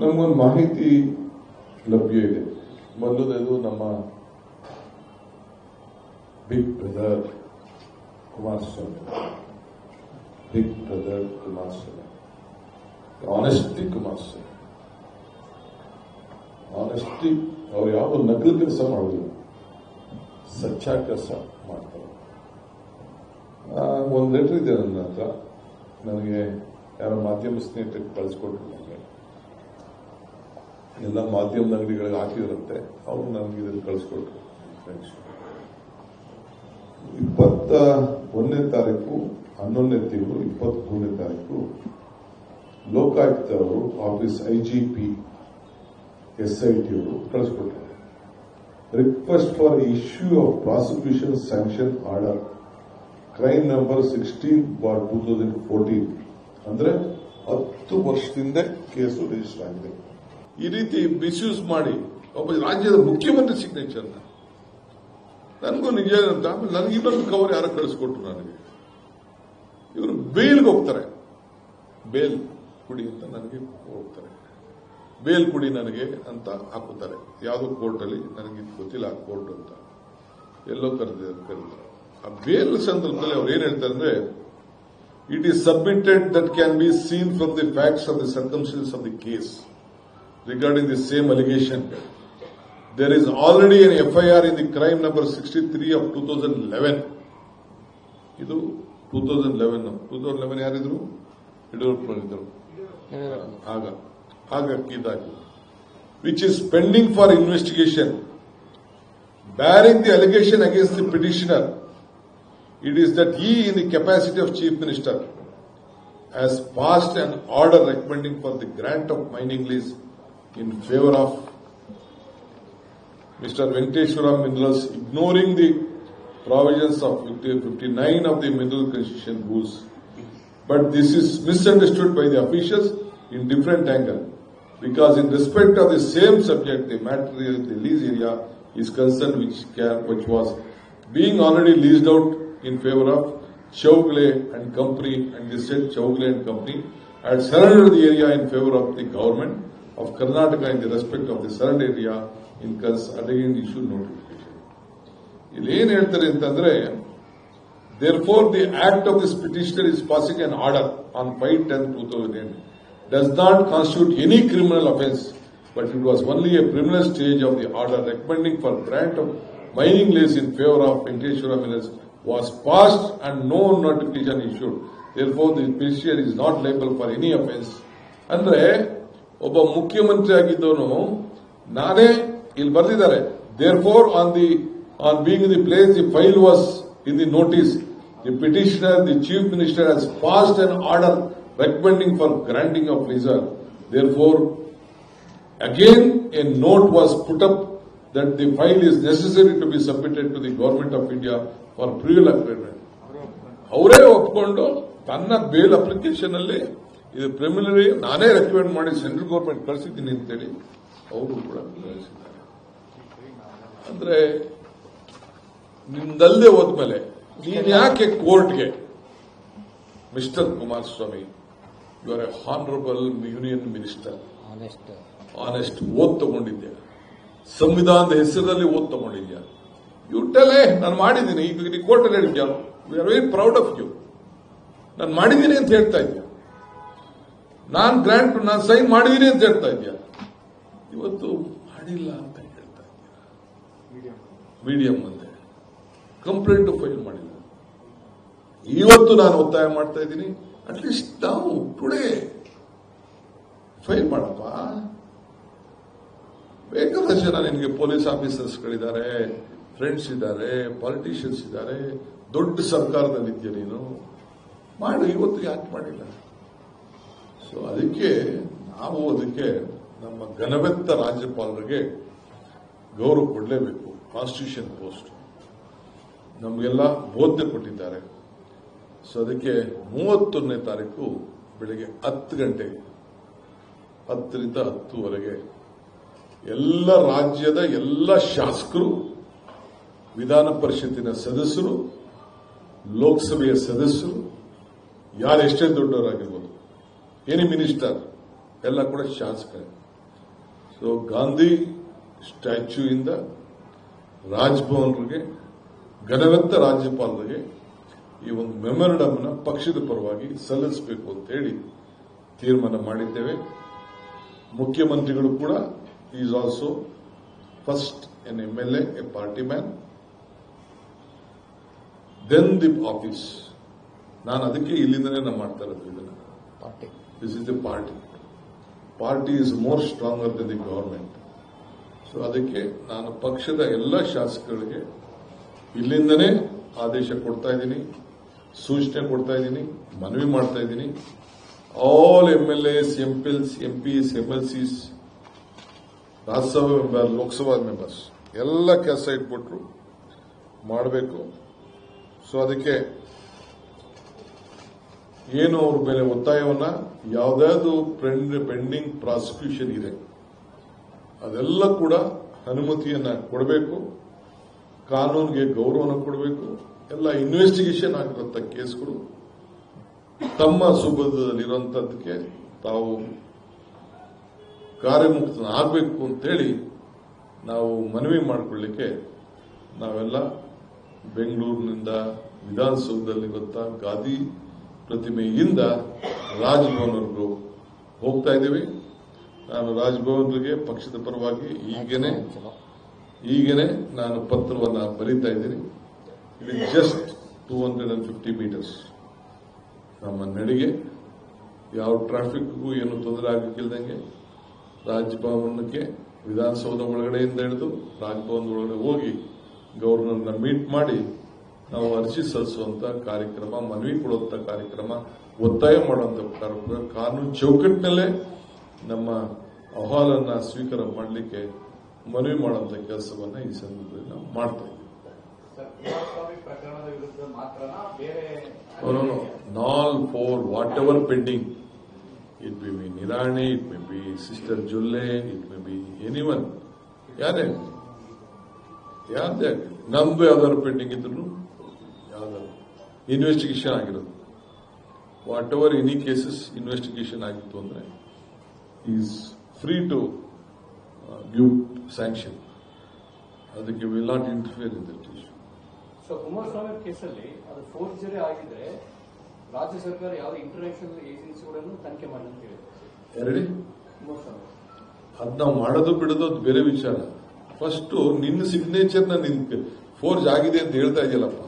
ನಮಗೊಂದು ಮಾಹಿತಿ ಲಭ್ಯ ಇದೆ. ಮೊದಲನೇದು ನಮ್ಮ big brother Kumaraswamy big brother Kumaraswamy honesty Kumaraswamy honesty ಅವ್ರು ಯಾವ ನಕಲು ಕೆಲಸ ಮಾಡೋದಿಲ್ಲ. ಸಚ್ಚ ಕೆಲಸ ಮಾಡ್ತಾರೆ. ಒಂದು ಲೆಟರ್ ಇದೆ ನನ್ನ ಹತ್ರ. ನನಗೆ ಯಾರೋ ಮಾಧ್ಯಮ ಸ್ನೇಹಿತರಿಗೆ ಕಳಿಸ್ಕೊಟ್ರು. ನನಗೆ ಎಲ್ಲ ಮಾಧ್ಯಮದ ಅಂಗಡಿಗಳಿಗೆ ಹಾಕಿದ್ರಂತೆ, ಅವ್ರು ನನಗೆ ಇದನ್ನು ಕಳಿಸ್ಕೊಟ್ರು. ಇಪ್ಪತ್ತ ಒಂದನೇ ತಾರೀಕು, ಹನ್ನೊಂದನೇ ತಿಂಗಳು ಇಪ್ಪತ್ತ್ ಮೂರನೇ ತಾರೀಕು, ಲೋಕಾಯುಕ್ತ ಅವರು, office P S I T ಅವರು ಕಳಿಸ್ಕೊಟ್ರು. Request for issue of prosecution sanction order crime number sixteen bar two thousand fourteen ಅಂದ್ರೆ ಹತ್ತು ವರ್ಷದಿಂದ ಕೇಸು ರಿಜಿಸ್ಟರ್ ಆಗಿದೆ. ಈ ರೀತಿ ಮಿಸ್ಯೂಸ್ ಮಾಡಿ ಒಬ್ಬ ರಾಜ್ಯದ ಮುಖ್ಯಮಂತ್ರಿ ಸಿಗ್ನೇಚರ್ ನನಗೂ ನಿಜ ಅಂತ ಆಮೇಲೆ ನನಗೆ ಇನ್ನೊಂದು ಕವರ್ ಯಾರೋ ಕಳಿಸ್ಕೊಟ್ರು ನನಗೆ. ಇವರು ಬೇಲ್ಗೆ ಹೋಗ್ತಾರೆ. ಬೇಲ್ ಕುಡಿ ಅಂತ ನನಗೆ ಹೋಗ್ತಾರೆ. ಬೇಲ್ ಕುಡಿ ನನಗೆ ಅಂತ ಹಾಕುತ್ತಾರೆ. ಯಾವುದೋ ಕೋರ್ಟಲ್ಲಿ ನನಗೆ ಗೊತ್ತಿಲ್ಲ ಆ ಕೋರ್ಟ್ ಅಂತ. ಎಲ್ಲೋ ಕರೆದಿದ್ದಾರೆ ಕರೀತಾರೆ ಆ ಬೇಲ್ ಸಂದರ್ಭದಲ್ಲಿ ಅವ್ರು ಏನ್ ಹೇಳ್ತಾರೆ ಅಂದ್ರೆ it is submitted that can be seen from the facts of the circumstances of the case allegation there is already an FIR in the crime number sixty three of two thousand eleven ಇದು two thousand eleven two thousand eleven ಯಾರಿದ್ರು ಯಡಿಯೂರಪ್ಪನವರಿದ್ದರು ಆಗ ಆಗ ಇದಾಗಿ which is pending for investigation, bearing the allegation against the petitioner, it is that he, in the capacity of Chief Minister, has passed an order recommending for the grant of mining lease in favor of Mr. Venkateshwara Minerals, ignoring the provisions of 50 59 of the Mineral Concession Rules. But this is misunderstood by the officials in different angle because in respect of the same subject, the material, the lease area is concerned which can, which was being already leased out in favor of Chaugle and Company and the said Chaugle and Company had surrendered the area in favor of the government of Karnataka in the respect of the surrendered area in cons again issued notification. ಇಲ್ಲಿ ಏನ್ ಹೇಳ್ತಾರೆ ಅಂತಂದ್ರೆ Therefore, the act of this petitioner is passing an order on 5-10-2008 does not constitute any criminal offence, but it was only a preliminary stage of the order recommending for grant of mining lease in favor of Venkateshwara Minerals was passed and no notification issued. Therefore, the petitioner is not liable for any offence. ಅಂದ್ರೆ ಒಬ್ಬ ಮುಖ್ಯಮಂತ್ರಿ ಆಗಿದ್ದವನು ನಾನೇ ಇಲ್ಲಿ ಬರೆದಿದ್ದಾರೆ. Therefore on the on being the place the file was in the notice the petitioner the chief minister minister passed passed order recommending for granting of of therefore again a note was put up that the file is necessary to be submitted to the government of India for prior agreement ಅವರೇ ಒಪ್ಕೊಂಡು ತನ್ನ bale application ಅಲ್ಲಿ ಇದು ಪ್ರಿಮಿನರಿ ನಾನೇ recommend ಮಾಡಿ central government ಕಳಿಸಿದ್ದೀನಿ ಅಂತೇಳಿ ಅವರು ಕೂಡ ಕಳಿಸಿದ್ದಾರೆ ಅಂದ್ರೆ ನಿಮ್ದಲ್ಲದೆ ಹೋದ್ಮೇಲೆ ನೀನ್ ಯಾಕೆ ಕೋರ್ಟ್ಗೆ? Mister Kumaraswamy you are a honourable union minister honest ಓದ್ ತಗೊಂಡಿದ್ದೆ ಸಂವಿಧಾನದ ಹೆಸರಲ್ಲಿ ಓದ್ ತಗೊಂಡಿದ್ಯಾ? ಯು ಟೆಲೆ ನಾನು ಮಾಡಿದ್ದೀನಿ. ಈಗ ನೀವು ಕೋರ್ಟಲ್ಲಿ ಹೇಳಿದ್ಯಾ? We are very proud of you ನಾನು ಮಾಡಿದ್ದೀನಿ ಅಂತ ಹೇಳ್ತಾ ಇದ್ಯಾ? ನಾನ್ ಗ್ರಾಂಟ್ ನಾನು ಸೈನ್ ಮಾಡಿದ್ದೀನಿ ಅಂತ ಹೇಳ್ತಾ ಇದ್ಯಾ? ಇವತ್ತು ಮಾಡಿಲ್ಲ ಅಂತ ಹೇಳ್ತಾ ಇದ್ದೀನಿ ಮೀಡಿಯಂ ಮುಂದೆ ಕಂಪ್ಲೇಂಟ್ ಫೈಲ್ ಮಾಡಿಲ್ಲ. ಇವತ್ತು ನಾನು ಒತ್ತಾಯ ಮಾಡ್ತಾ ಇದ್ದೀನಿ. ಅಟ್ಲೀಸ್ಟ್ ನಾವು ಟುಡೇ ಫೈಲ್ ಮಾಡಪ್ಪ. ಬೇಕಾದಷ್ಟು ಜನ ನಿನಗೆ ಪೊಲೀಸ್ ಆಫೀಸರ್ಸ್ಗಳಿದ್ದಾರೆ ಫ್ರೆಂಡ್ಸ್ ಇದ್ದಾರೆ ಪಾಲಿಟಿಷಿಯನ್ಸ್ ಇದ್ದಾರೆ, ದೊಡ್ಡ ಸರ್ಕಾರದಲ್ಲಿದ್ಯ ನೀನು? ಮಾಡು, ಇವತ್ತು ಯಾಕೆ ಮಾಡಿಲ್ಲ? ಸೊ ಅದಕ್ಕೆ ನಾವು ಅದಕ್ಕೆ ನಮ್ಮ ಘನವೆತ್ತ ರಾಜ್ಯಪಾಲರಿಗೆ ಗೌರವ ಕೊಡಲೇಬೇಕು. ಕಾನ್ಸ್ಟಿಟ್ಯೂಷನ್ ಪೋಸ್ಟ್ ನಮಗೆಲ್ಲ ಬೋಧನೆ ಕೊಟ್ಟಿದ್ದಾರೆ. ಸೊ ಅದಕ್ಕೆ ಮೂವತ್ತೊಂದನೇ ತಾರೀಕು ಬೆಳಿಗ್ಗೆ ಹತ್ತು ಗಂಟೆಗೆ ಹತ್ತರಿಂದ ಹತ್ತುವರೆಗೆ ಎಲ್ಲ ರಾಜ್ಯದ ಎಲ್ಲ ಶಾಸಕರು, ವಿಧಾನ ಪರಿಷತ್ತಿನ ಸದಸ್ಯರು, ಲೋಕಸಭೆಯ ಸದಸ್ಯರು ಯಾರು ಎಷ್ಟೇ ದೊಡ್ಡವರಾಗಿರ್ಬೋದು ಎನಿ ಮಿನಿಸ್ಟರ್ ಎಲ್ಲ ಕೂಡ ಶಾಸಕರೇ. ಸೊ ಗಾಂಧಿ ಸ್ಟ್ಯಾಚ್ಯೂ ಇಂದ ರಾಜ್ಭವನ್ಗೆ ಘನವೆತ್ತ ರಾಜ್ಯಪಾಲರಿಗೆ ಈ ಒಂದು ಮೆಮೊರಂಡಮ್ನ ಪಕ್ಷದ ಪರವಾಗಿ ಸಲ್ಲಿಸಬೇಕು ಅಂತ ಹೇಳಿ ತೀರ್ಮಾನ ಮಾಡಿದ್ದೇವೆ. ಮುಖ್ಯಮಂತ್ರಿಗಳು ಕೂಡ is also first N M L A party man then the office ನಾನು ಅದಕ್ಕೆ ಇಲ್ಲಿಂದನೇ ನಾನು ಮಾಡ್ತಾ ಇರೋದು ಇದನ್ನ. Party this is the party party is more stronger than the government so ಅದಕ್ಕೆ ನಾನು ಪಕ್ಷದ ಎಲ್ಲ ಶಾಸಕರಿಗೆ ಇಲ್ಲಿಂದನೇ ಆದೇಶ ಕೊಡ್ತಾ ಇದ್ದೀನಿ, ಸೂಚನೆ ಕೊಡ್ತಾ ಇದ್ದೀನಿ, ಮನವಿ ಮಾಡ್ತಾ ಇದ್ದೀನಿ. All M L S M pills M Ps M L Cs Rajya Sabha member Lok Sabha members, ಎಲ್ಲ ಕೆಲಸ ಇಟ್ಬಿಟ್ರು ಮಾಡಬೇಕು. ಸೊ ಅದಕ್ಕೆ ಏನು ಅವ್ರ ಮೇಲೆ ಒತ್ತಾಯವನ್ನ? ಯಾವ್ದಾದ್ರು ಪೆಂಡಿಂಗ್ ಪ್ರಾಸಿಕ್ಯೂಷನ್ ಇದೆ. ಅದೆಲ್ಲ ಕೂಡ ಅನುಮತಿಯನ್ನ ಕೊಡಬೇಕು. ಕಾನೂನಿಗೆ ಗೌರವನ ಕೊಡಬೇಕು. ಎಲ್ಲ ಇನ್ವೆಸ್ಟಿಗೇಷನ್ ಆಗಿರುವಂತಹ ಕೇಸ್ಗಳು ತಮ್ಮ ಸುಬದಲ್ಲಿರುವಂತದ್ದಕ್ಕೆ ತಾವು ಕಾರ್ಯಮುಕ್ತನಾಗಬೇಕು ಅಂತೇಳಿ ನಾವು ಮನವಿ ಮಾಡಿಕೊಳ್ಳಿಕ್ಕೆ ನಾವೆಲ್ಲ ಬೆಂಗಳೂರಿನಿಂದ ವಿಧಾನಸೌಧದಲ್ಲಿರುವಂತ ಗಾಂಧಿ ಪ್ರತಿಮೆಯಿಂದ ರಾಜಭವನವರೆಗೂ ಹೋಗ್ತಾ ಇದ್ದೀವಿ. ನಾನು ರಾಜಭವನ್ಗೆ ಪಕ್ಷದ ಪರವಾಗಿ ಈಗೇನೆ ಈಗೇನೆ ನಾನು ಪತ್ರವನ್ನು ಬರೀತಾ ಇದ್ದೀನಿ. ಇಲ್ಲಿ just two hundred and fifty metres ನಮ್ಮ ನಡಿಗೆ. ಯಾವ ಟ್ರಾಫಿಕ್ಗೂ ಏನು ತೊಂದರೆ ಆಗಕ್ಕಿಲ್ದಂಗೆ ರಾಜಭವನಕ್ಕೆ ವಿಧಾನಸೌಧ ಒಳಗಡೆಯಿಂದ ಹಿಡಿದು ರಾಜಭವನದ ಒಳಗಡೆ ಹೋಗಿ ಗವರ್ನರ್ನ ಮೀಟ್ ಮಾಡಿ ನಾವು ಅರ್ಜಿ ಸಲ್ಲಿಸುವಂತ ಕಾರ್ಯಕ್ರಮ ಮನವಿ ಕೊಡುವಂತ ಕಾರ್ಯಕ್ರಮ ಒತ್ತಾಯ ಮಾಡುವಂತ ಕಾರ್ಯಕ್ರಮ ಕಾನೂನು ಚೌಕಟ್ಟಿನಲ್ಲೇ ನಮ್ಮ ಅಹವಾಲನ್ನ ಸ್ವೀಕಾರ ಮಾಡಲಿಕ್ಕೆ ಮನವಿ ಮಾಡುವಂತ ಕೆಲಸವನ್ನ ಈ ಸಂದರ್ಭದಲ್ಲಿ ನಾವು ಮಾಡ್ತಾ ಇದ್ದೀವಿ. ನಾಲ್ for whatever pending it may be Nirani it may be sister Jolle it may be anyone ಯಾರೇ ಯಾರ್ದೇ ಆಗಲಿ ನಮ್ದು ಯಾವ್ದಾದ್ರು ಪೆಂಡಿಂಗ್ ಇದ್ರು ಯಾವ್ದಾದ್ರು ಇನ್ವೆಸ್ಟಿಗೇಷನ್ ಆಗಿರೋದು. Whatever any cases investigation ಆಗಿತ್ತು ಅಂದ್ರೆ is free to give sanction ಅದಕ್ಕೆ will not interfere in that issue so Kumaraswamy ಕೇಸಲ್ಲಿ ಅದು ಫೋರ್ಜರಿ ಆಗಿದ್ರೆ ರಾಜ್ಯ ಸರ್ಕಾರ ಯಾವ ಇಂಟರ್ನ್ಯಾಷನಲ್ ಏಜೆನ್ಸಿಗಳನ್ನು ತನಿಖೆ ಮಾಡಿ ಅಂತ ಹೇಳಿ ಎರಡೇ? ಕುಮಾರಸ್ವಾಮಿ. ಅದ್ ನಾವು ಮಾಡೋದು ಬಿಡೋದು ಅದು ಬೇರೆ ವಿಚಾರ. ಫಸ್ಟ್ ನಿನ್ನ ಸಿಗ್ನೇಚರ್ ನಿನ್ ಫೋರ್ಜ್ ಆಗಿದೆ ಅಂತ ಹೇಳ್ತಾ ಇದೆಯಲ್ಲಪ್ಪ.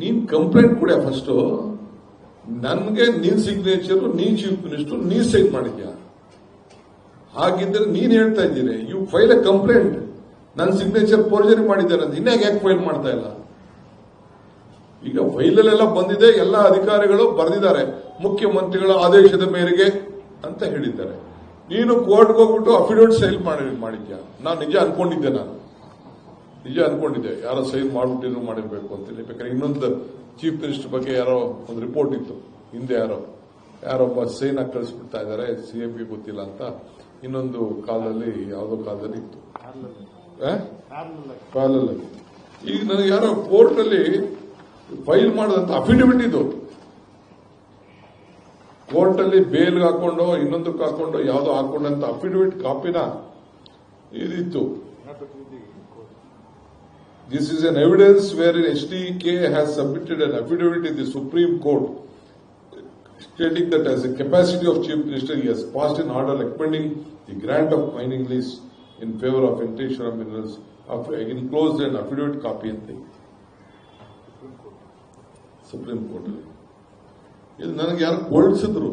ನೀನ್ ಕಂಪ್ಲೇಂಟ್ ಕೊಡ ಫಸ್ಟ್. ನನ್ಗೆ ನೀನ್ ಸಿಗ್ನೇಚರ್ ನೀನ್ ಚೀಫ್ ಮಿನಿಸ್ಟರ್ ನೀನ್ ಸೈನ್ ಮಾಡಿದ್ಯಾ? ಹಾಗಿದ್ರೆ ನೀನ್ ಹೇಳ್ತಾ ಇದ್ದೀನಿ ಯು ಫೈಲ್ ಎ ಕಂಪ್ಲೇಂಟ್ ನನ್ನ ಸಿಗ್ನೇಚರ್ ಫೋರ್ಜರಿ ಮಾಡಿದ್ದಾರೆ ಅಂತ. ಇನ್ಯಾಗ ಯಾಕೆ ಫೈಲ್ ಮಾಡ್ತಾ ಇಲ್ಲ? ಈಗ ಫೈಲಲ್ಲೆಲ್ಲ ಬಂದಿದೆ, ಎಲ್ಲ ಅಧಿಕಾರಿಗಳು ಬರೆದಿದ್ದಾರೆ. ಮುಖ್ಯಮಂತ್ರಿಗಳ ಆದೇಶದ ಮೇರೆಗೆ ಅಂತ ಹೇಳಿದ್ದಾರೆ. ನೀನು ಕೋರ್ಟ್ಗೆ ಹೋಗ್ಬಿಟ್ಟು ಅಫಿಡವಿಟ್ ಸೈಲ್ ಮಾಡಿ, ಮಾಡಿದ್ಯಾ? ನಾನು ನಿಜ ಅನ್ಕೊಂಡಿದ್ದೆ ನಾನು. ನಿಜ ಅನ್ಕೊಂಡಿದ್ದೆ. ಯಾರೋ ಸೈನ್ ಮಾಡ್ಬಿಟ್ಟಿದ್ರು ಮಾಡಿರ್ಬೇಕು ಅಂತೇಳಿ ಬೇಕಾದ್ರೆ ಇನ್ನೊಂದು ಚೀಫ್ ಮಿನಿಸ್ಟರ್ ಬಗ್ಗೆ ಯಾರೋ ಒಂದು ರಿಪೋರ್ಟ್ ಇತ್ತು. ಹಿಂದೆ ಯಾರೋ. ಯಾರೊಬ್ಬ ಸೈನ್ ಆಗಿ ಕಳಿಸ್ಬಿಡ್ತಾ ಇದ್ದಾರೆ. ಸಿಎಂ ಪಿ ಗೊತ್ತಿಲ್ಲ ಅಂತ. ಇನ್ನೊಂದು ಕಾಲದಲ್ಲಿ ಯಾವುದೋ ಕಾಲದಲ್ಲಿ ಇತ್ತು? ಕಾಲಲ್ಲಿ. ಈಗ ನನಗೆ ಯಾರೋ ಕೋರ್ಟ್ ಅಲ್ಲಿ ಫೈಲ್ ಮಾಡದಂತ ಅಫಿಡವಿಟ್ ಇದು. ಕೋರ್ಟ್ ಅಲ್ಲಿ ಬೇಲ್ ಹಾಕೊಂಡು ಇನ್ನೊಂದಕ್ಕೆ ಹಾಕೊಂಡು ಯಾವ್ದೋ ಹಾಕೊಂಡಂತ ಅಫಿಡವಿಟ್ ಕಾಪಿನ ಇದಿತ್ತು. This is an evidence wherein HDK has submitted an affidavit in the Supreme Court supreme stating that as a capacity of chief minister he has passed an order recommending the grant of mining lease in favor of intentional Minerals of enclosed an affidavit copy ಅಂತ supreme court ಇದು ನನಗೆ ಯಾರು ಕೊಡಿಸಿದ್ರು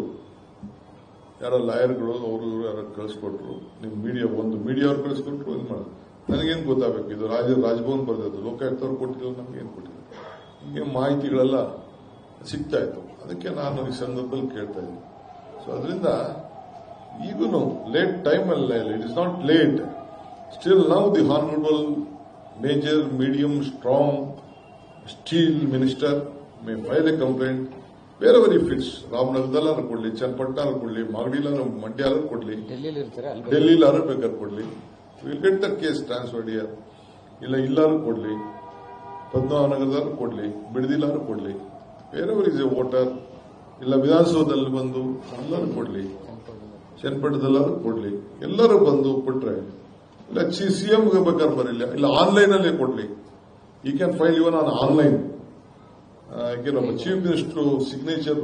ಯಾರೋ ಲಾಯರ್ಗಳು ಅವರು ಯಾರೋ ಕಳಿಸ್ಕೊಟ್ರು ನಿಮ್ಮ media ಒಂದು media ಅವ್ರು ಕಳಿಸ್ಕೊಟ್ರು ಇದು ಮಾಡಿ ನನಗೇನು ಗೊತ್ತಾಗಬೇಕು? ಇದು ರಾಜ ರಾಜಭವನ್ ಬರ್ದದ್ದು. ಲೋಕಾಯುಕ್ತವ್ರು ಕೊಟ್ಟಿಲ್ಲ ನಮಗೇನು ಕೊಟ್ಟಿಲ್ಲ ಹಿಂಗೆ ಮಾಹಿತಿಗಳೆಲ್ಲ ಸಿಗ್ತಾ ಇತ್ತು ಅದಕ್ಕೆ ನಾನು ಈ ಸಂದರ್ಭದಲ್ಲಿ ಕೇಳ್ತಾ ಇದ್ದೀನಿ. ಸೊ ಅದರಿಂದ ಈಗೂ ಲೇಟ್ ಟೈಮ್ ಅಲ್ಲ it is not late still now the honourable major medium strong steel minister may file a complaint ಬೇರೆ ಬೇರೆ ಫಿಟ್ಸ್ ರಾಮನಗರದಲ್ಲಾರು ಕೊಡ್ಲಿ ಚನ್ನಪಟ್ಟಣ ಕೊಡ್ಲಿ ಮಾಗಡಿಲಾರು ಮಂಡ್ಯಾರು ಕೊಡ್ಲಿ ಡೆಲ್ಲಿಲಾರು ಬೇಕಾದ್ರೆ ಕೊಡ್ಲಿ. Will get the case transferred here ಇಲ್ಲ ಇಲ್ಲಾರು ಕೊಡ್ಲಿ. ಪದ್ಮನಗರದಾರು ಕೊಡ್ಲಿ. ಬಿಡದಿಲ್ಲಾರು ಕೊಡ್ಲಿ. ಬೇರೆಯವರು ಇಸ್ ಎ ವೋಟರ್ ಇಲ್ಲ ವಿಧಾನಸೌಧದಲ್ಲಿ ಬಂದು ಎಲ್ಲರೂ ಕೊಡ್ಲಿ. ಚನ್ನಪಟ್ಟಣದಲ್ಲಾದ್ರೂ ಕೊಡ್ಲಿ. ಎಲ್ಲರೂ ಬಂದು ಕೊಟ್ರೆ. ಇಲ್ಲ ಸಿ ಎಂ ಬೇಕಾದ್ರೆ ಬರಲಿಲ್ಲ ಇಲ್ಲ ಆನ್ಲೈನ್ ಅಲ್ಲೇ ಕೊಡ್ಲಿ. ಈ can file even on online ಯಾಕೆ ನಮ್ಮ ಚೀಫ್ ಮಿನಿಸ್ಟರ್ ಸಿಗ್ನೇಚರ್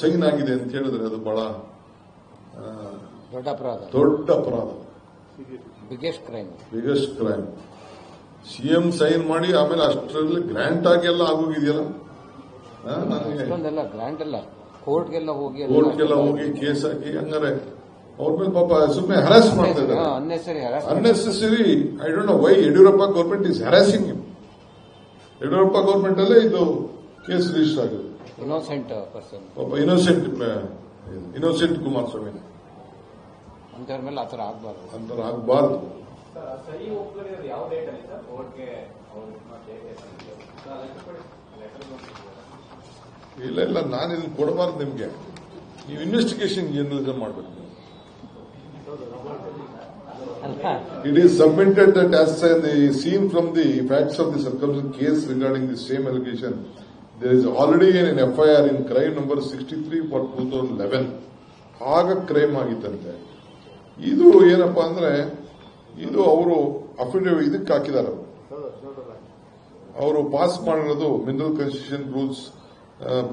ಸೈನ್ ಆಗಿದೆ ಅಂತ ಹೇಳಿದ್ರೆ ಅದು ಬಹಳ ದೊಡ್ಡ ಅಪರಾಧ. ದೊಡ್ಡ ಅಪರಾಧ. Biggest crime biggest crime CM sign ಮಾಡಿ ಆಮೇಲೆ ಅಷ್ಟರಲ್ಲಿ ಗ್ರ್ಯಾಂಟ್ ಆಗಿ ಎಲ್ಲ ಆಗೋಗಿದೆಯಲ್ಲ ಅಷ್ಟೊಂದೆಲ್ಲ ಗ್ರ್ಯಾಂಟ್ ಎಲ್ಲ ಕೋರ್ಟ್ಗೆಲ್ಲ ಹೋಗಿ ಕೋರ್ಟ್ಗೆಲ್ಲ ಹೋಗಿ ಕೇಸ್ ಹಾಕಿ ಹಂಗಾರೆ ಅವ್ರ ಮೇಲೆ ಪಾಪ ಸುಮ್ಮನೆ ಹರಾಸ್ ಮಾಡ್ತಾ ಇದ್ದಾರೆ. Unnecessary I don't know why Yediyurappa government is harassing him Yediyurappa government ಅಲ್ಲೇ ಇದು ಕೇಸ್ ರಿಜಿಸ್ಟರ್ ಆಗಿದೆ. ಇನ್ನೋಸೆಂಟ್ ಪರ್ಸನ್ ಪಾಪ ಇನ್ನೋಸೆಂಟ್ ಇನ್ನೋಸೆಂಟ್ ಕುಮಾರಸ್ವಾಮಿ. ಅಂಥವ್ರ ಮೇಲೆ ಆತರ ಆಗ್ಬಾರ್ದು. ಆಗ್ಬಾರ್ದು. ಇಲ್ಲ ಇಲ್ಲ ನಾನು ಇದನ್ನು ಕೊಡಬಾರ್ದು ನಿಮ್ಗೆ. ನೀವು ಇನ್ವೆಸ್ಟಿಗೇಷನ್ ಜರ್ನಲಿಸಂ ಮಾಡ್ಬೇಕು it is submitted that as the seen from the facts of the circumstance case regarding the same allegation there is already an F I R in crime number sixty three for two thousand eleven ಆಗ crime ಆಗಿತ್ತಂತೆ. ಇದು ಏನಪ್ಪಾ ಅಂದ್ರೆ ಇದು ಅವರು affidavit ಇದಕ್ಕೆ ಹಾಕಿದ್ದಾರೆ ಅವರು. ಪಾಸ್ ಮಾಡಿರೋದು mineral constitution rules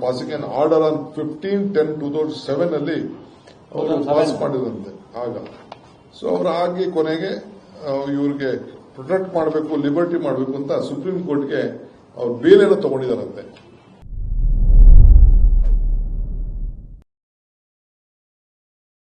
passing an order on fifteen ten two thousand seven ಅಲ್ಲಿ ಅವರು ಪಾಸ್ ಮಾಡಿದಂತೆ. ಆಗ. ಸೊ ಅವರು ಆಗಿ ಕೊನೆಗೆ ಇವರಿಗೆ ಇವ್ರಿಗೆ ಪ್ರೊಟೆಕ್ಟ್ ಮಾಡಬೇಕು ಲಿಬರ್ಟಿ ಮಾಡಬೇಕು ಅಂತ ಸುಪ್ರೀಂ ಕೋರ್ಟ್ಗೆ ಅವ್ರು ಬೇಲೆನ ತಗೊಂಡಿದ್ದಾರಂತೆ.